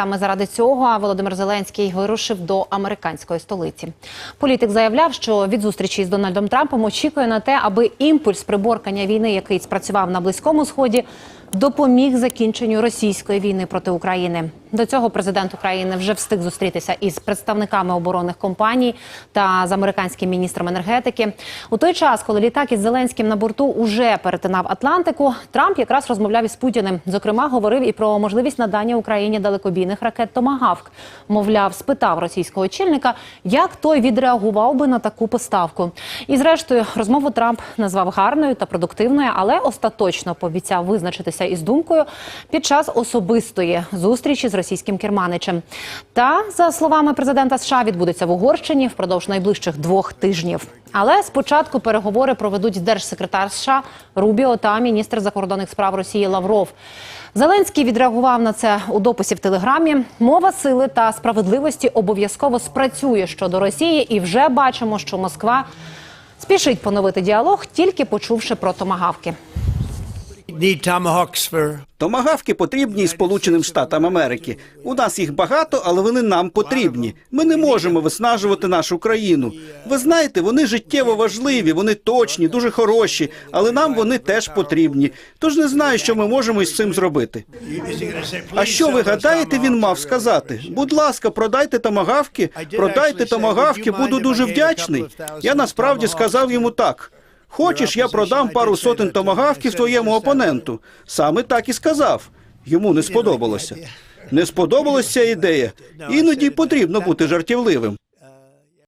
саме заради цього Володимир Зеленський вирушив до американської столиці. Політик заявляв, що від зустрічі з Дональдом Трампом очікує на те, аби імпульс приборкання війни, який спрацював на близькому сході, допоміг закінченню російської війни проти України. До цього президент України вже встиг зустрітися із представниками оборонних компаній та з американським міністром енергетики. У той час, коли літак із Зеленським на борту уже перетинав Атлантику, Трамп якраз розмовляв із Путіним. Зокрема, говорив і про можливість надання Україні далекобійних ракет Томагавк. Мовляв, спитав російського очільника, як той відреагував би на таку поставку. І зрештою, розмову Трамп назвав гарною та продуктивною, але остаточно пообіцяв визначитися із думкою під час особистої зустрічі з російським керманичем. Та за словами президента США відбудеться в Угорщині впродовж найближчих двох тижнів. Але спочатку переговори проведуть держсекретар США Рубіо та міністр закордонних справ Росії Лавров. Зеленський відреагував на це у дописі в телеграмі. Мова сили та справедливості обов'язково спрацює щодо Росії, і вже бачимо, що Москва спішить поновити діалог, тільки почувши про томагавки. Томагавки потрібні Сполученим Штатам Америки. У нас їх багато, але вони нам потрібні. Ми не можемо виснажувати нашу країну. Ви знаєте, вони життєво важливі, вони точні, дуже хороші, але нам вони теж потрібні. Тож не знаю, що ми можемо із цим зробити. А що ви гадаєте, він мав сказати? Будь ласка, продайте томагавки, продайте томагавки, буду дуже вдячний. Я насправді сказав йому так. Хочеш, я продам пару сотень томагавків твоєму опоненту. Саме так і сказав. Йому не сподобалося. Не сподобалася ідея. Іноді потрібно бути жартівливим.